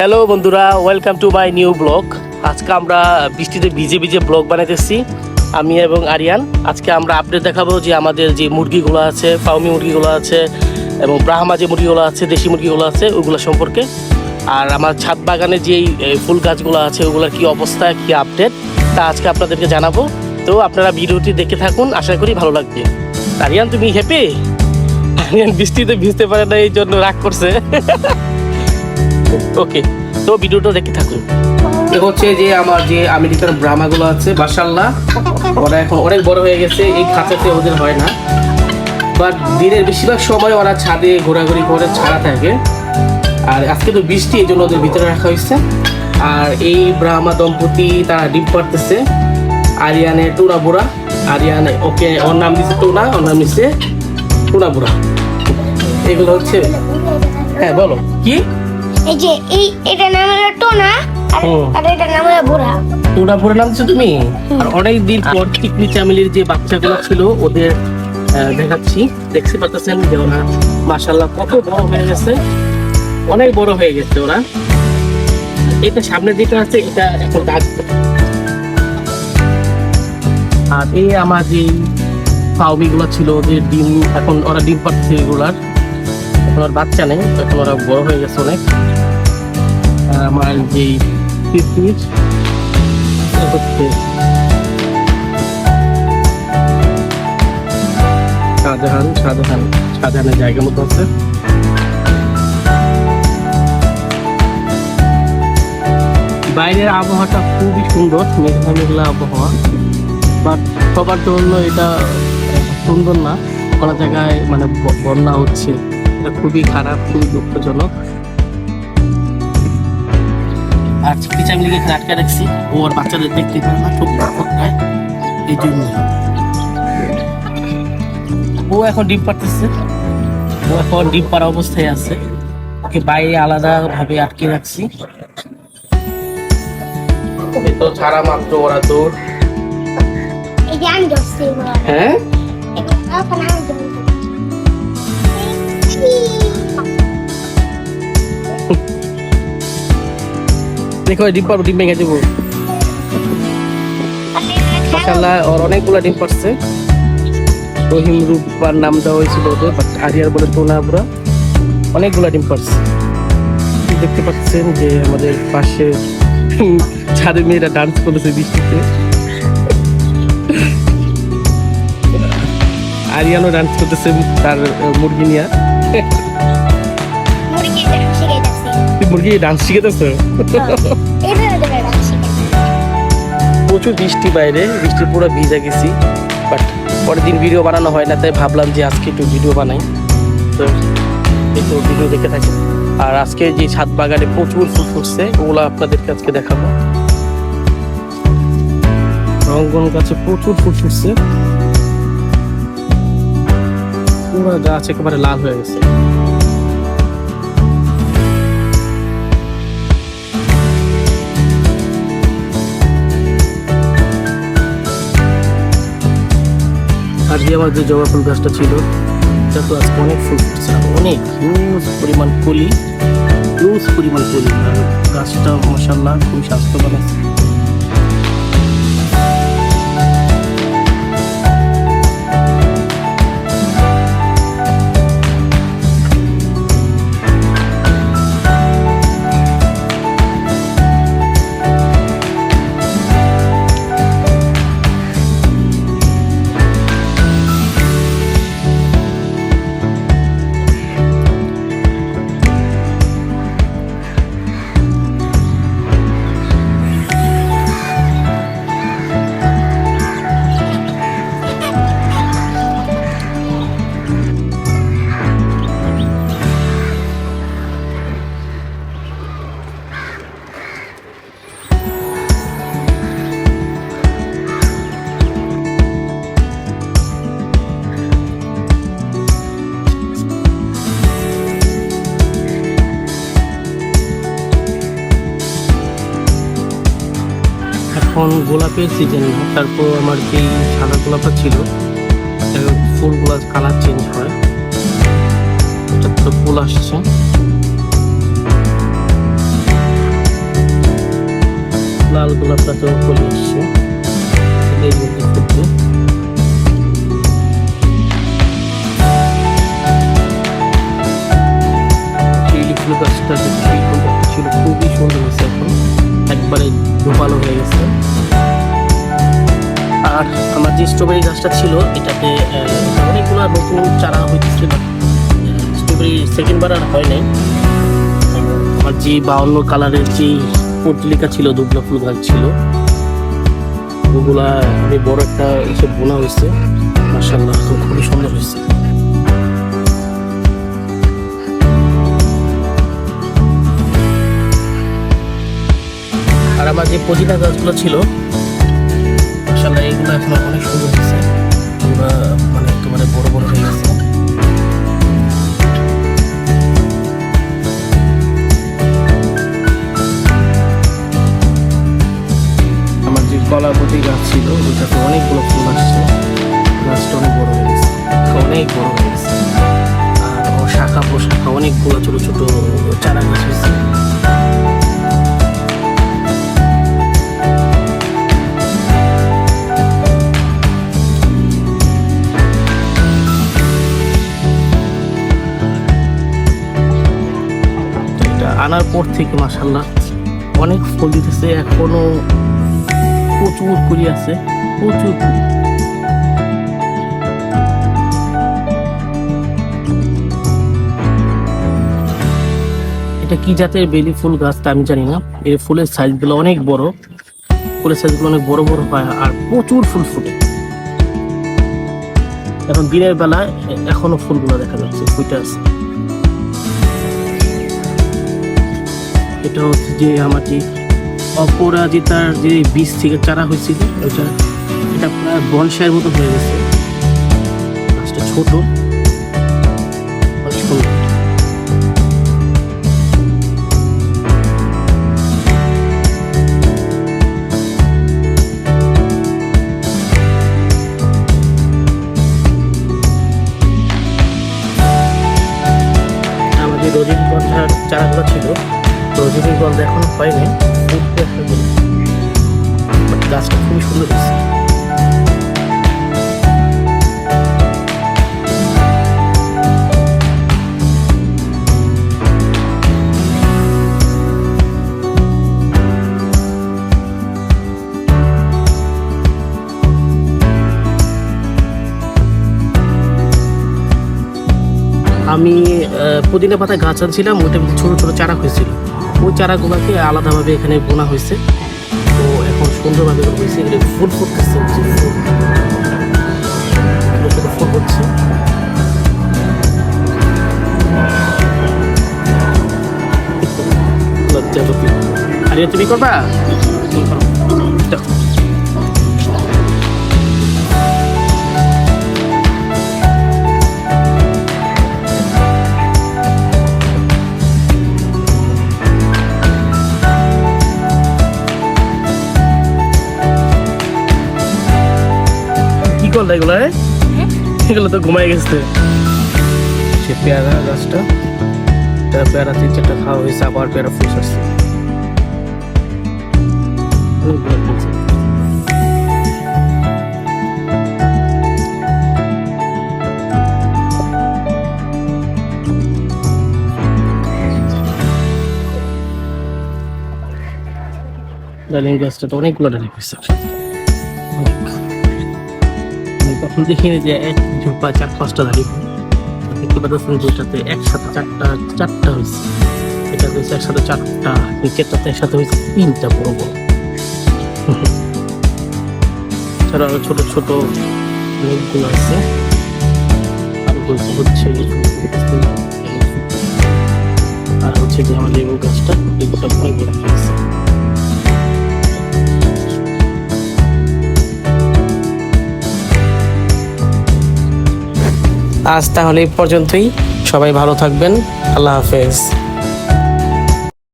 Hello বন্ধুরা welcome to my new blog আজকে আমরা বৃষ্টিতে ভিজে ভিজে ব্লগ বানাইতেছি, আমি এবং আরিয়ান। আজকে আমরা আপডেট দেখাবো যে আমাদের যে মুরগিগুলো আছে, ফাউমি মুরগিগুলো আছে, এবং ব্রাহ্মা যে মুরগিগুলো আছে, দেশি মুরগিগুলো আছে, ওগুলো সম্পর্কে। আর আমার ছাদ বাগানে যেই ফুল গাছগুলো আছে, ওগুলোর কি অবস্থা, কি আপডেট তা আজকে আপনাদেরকে জানাব। তো আপনারা ভিডিওটি দেখে থাকুন, আশা করি ভালো লাগবে। আরিয়ান, তুমি হ্যাপি আরিয়ান বৃষ্টিতে ভিজতে পারে না এই জন্য রাগ করছে। ওকে তো ভিডিওটা দেখতে থাকুন। হচ্ছে যে আমার যে আমেরিকার ব্রাহ্মাগুলো আছে মাশাল্লাহ ওরা এখন অনেক বড় হয়ে গেছে, এই খাঁচাতে ওদের হয় না। বাট দিনের বেশিরভাগ সময় ওরা ছাদে ঘোরাঘুরি করে ছাড়া থাকে। আর আজকে তো বৃষ্টি, এই জন্য ওদের ভিতরে রাখা হয়েছে। আর এই ব্রাহ্মা দম্পতি, তারা ডিম পারতেছে আরিয়ানে টুনা বুড়া আরিয়ানে, ওকে, ওর নাম দিচ্ছে টুনা, ওর নাম দিচ্ছে টুনা বুড়া এগুলো হচ্ছে হ্যাঁ বলো। কি? এই যে এই এটা নাম হলো টোনা আর আর এটা নাম হলো বুড়া। টুনা বুড়া নাম তুমি? আর অনেক দিন পর চিকনি চামিলির যে বাচ্চাগুলো ছিল ওদের দেখাচ্ছি। দেখতে পাচ্ছেন যে ওরা মাসাল্লাহ কত বড় হয়ে গেছে। অনেক বড় হয়ে গেছে ওরা। এটা সামনে যেটা আছে এটা এখন ডাকবে আর এই আমার যে ফাউমি গুলো ছিল ওদের ডিম এখন ওরা ডিম পাচ্ছে এগুলার। এখন আর বাচ্চা নেই, এখন ওরা বড় হয়ে গেছে অনেক। আর আমার যে হচ্ছে শাহজাহান শাহজাহান, শাহজাহানের জায়গা মতো আছে। বাইরের আবহাওয়াটা খুবই সুন্দর, মেঘলা মেঘলা আবহাওয়া বাট সবার জন্য এটা সুন্দর না। কোনো জায়গায় মানে বন্যা হচ্ছে। এটা খুবই খারাপ খুবই দুঃখজনক। আর চিকনি চামিলিকে এখানে আটকে রাখছি। ও আর বাচ্চাদের দেখতে পারে না খায় এই জন্য ও এখন ডিম পারতেছে ও এখন ডিম পাড়া অবস্থায় আছে। ওকে বাইরে আলাদা ভাবে আটকে রাখছি। তো ছাড়া মাত্র ওরা দৌড়। আমি হ্যাঁ? দেখো ডিম পারব ডিম ভেঙে দেবো। মাসাল্লাহ ওর অনেকগুলো ডিম পারছে রহিম রূপার নাম দেওয়া হয়েছিল ওদের বাট আরিয়ার বলে টোনা বুড়া অনেকগুলো ডিম পারছে দেখতে পাচ্ছেন যে আমাদের পাশে ছাদের মেয়েরা ডান্স করেছে বৃষ্টিতে। আরিয়ানও ডান্স করতেছে, তার মুরগি নিয়ে। তুই মুরগি ডান্স শিখেতেছো ধরে প্রচুর বৃষ্টি বাইরে বৃষ্টি পুরো ভিজে গেছি বাট পরের দিন ভিডিও বানানো হয় না তাই ভাবলাম যে আজকে একটু ভিডিও বানাই। তো একটু ভিডিও দেখে থাকি। আর আজকে যে ছাদ বাগানে প্রচুর ফুল ফুটছে ওগুলো আপনাদেরকে আজকে দেখাবো। রঙ্গন গাছে প্রচুর ফুল ফুটছে। পুরো গাছ একেবারে লাল হয়ে গেছে। যে আমার যে জবা ফুল গাছটা ছিল, এটা তো আজকে অনেক ফুল ফুটছে। অনেক হিউজ পরিমাণ কলি হিউজ পরিমাণ কলি। গাছটা মশাল্লা খুবই স্বাস্থ্যবান আছে। এখন গোলাপের সিজন না, তারপর আমার যে সাদা গোলাপটা ছিল ফুলগুলো কালার চেঞ্জ হয়। ফুল আসছে। লাল গোলাপটা আসছে শিউলি ফুল ফুল গাছটা ছিল, খুবই সুন্দর হয়েছে এখন। একবারে ধোপালো হয়ে গেছে। আর আমার যে স্ট্রবেরি গাছটা ছিল এটাতে অনেকগুলো নতুন চারা হইতেছিল। স্ট্রবেরি সেকেন্ড বার আর হয় নাই। আমার যে বাউন্ন কালারের যে পটলিকা ছিল, দুবলা ফুল গাছ ছিল, ওগুলা বড় একটা এসে বোনা হয়েছে। মার্শাল্লাহ খুবই সুন্দর হয়েছে। আর আমার যে পদিনা গাছগুলো ছিল মার্শাল্লাহ এগুলো এখন অনেক সুন্দর হয়েছে। এগুলো মানে একেবারে বড় বড় হয়ে গেছে। আমার যে কলাপতি গাছ ছিল ওইটাতে অনেকগুলো ফুল আসছে। গাছটা অনেক বড় হয়ে গেছে। অনেক বড় হয়ে গেছে। আর শাখা প্রশাখা অনেকগুলো ছোট ছোট চারা গাছ হয়েছে। আনার পর থেকে মাসাল্লাহ অনেক ফুল দিতেছে, এখনও প্রচুর কুড়ি আছে, প্রচুর এটা কি জাতের বেলি ফুল গাছটা আমি জানি না, এর ফুলের সাইজগুলো অনেক বড়, ফুলের সাইজগুলো অনেক বড় বড় হয়, আর প্রচুর ফুল ফুটে। এখন দিনের বেলায় এখনও ফুলগুলো দেখা যাচ্ছে, ফুটে আছে। এটা হচ্ছে যে আমার যে অপরাজিতার যে বীজ থেকে চারা হয়েছিল ওইটা এটা প্রায় বনসাইয়ের মতো হয়ে গেছে। গাছটা ছোট। রজনীগন্ধা এখনও হয়নি। ফুটতে আসলে বলি। গাছটা খুবই সুন্দর হয়েছে। আমি পুদিনা পাতা গাছ আনছিলাম ওইটা ছোট ছোট চারা হয়েছিল। ওই চারাগুলোকে আলাদাভাবে এখানে বোনা হয়েছে। তো এখন সুন্দরভাবে হয়েছে, এগুলো ফুল ফুল হচ্ছে। আরে তুমি করবা? করল এগুলো এগুলো তো ঘুমাই গেছে। সে পেয়ারা গাছটা এটা পেয়ারা তিন চারটা খাওয়া হয়েছে আবার পেয়ারা ফুল আসছে ডালিম গাছটা তো অনেকগুলো ডালিম হয়েছে। তখন দেখিনি যে এক ঝোপা চার পাঁচটা দাঁড়িয়ে দেখতে পাচ্ছেন দুইটাতে একসাথে চারটা চারটা হয়েছে এটা একসাথে চারটা নিচেরটাতে একসাথে হয়েছে তিনটা বড় বড় ছাড়া আরও ছোট ছোট আছে আর হচ্ছে যে লেবু গাছটা আজ তাহলে এই পর্যন্তই। সবাই ভালো থাকবেন। আল্লাহ হাফেজ।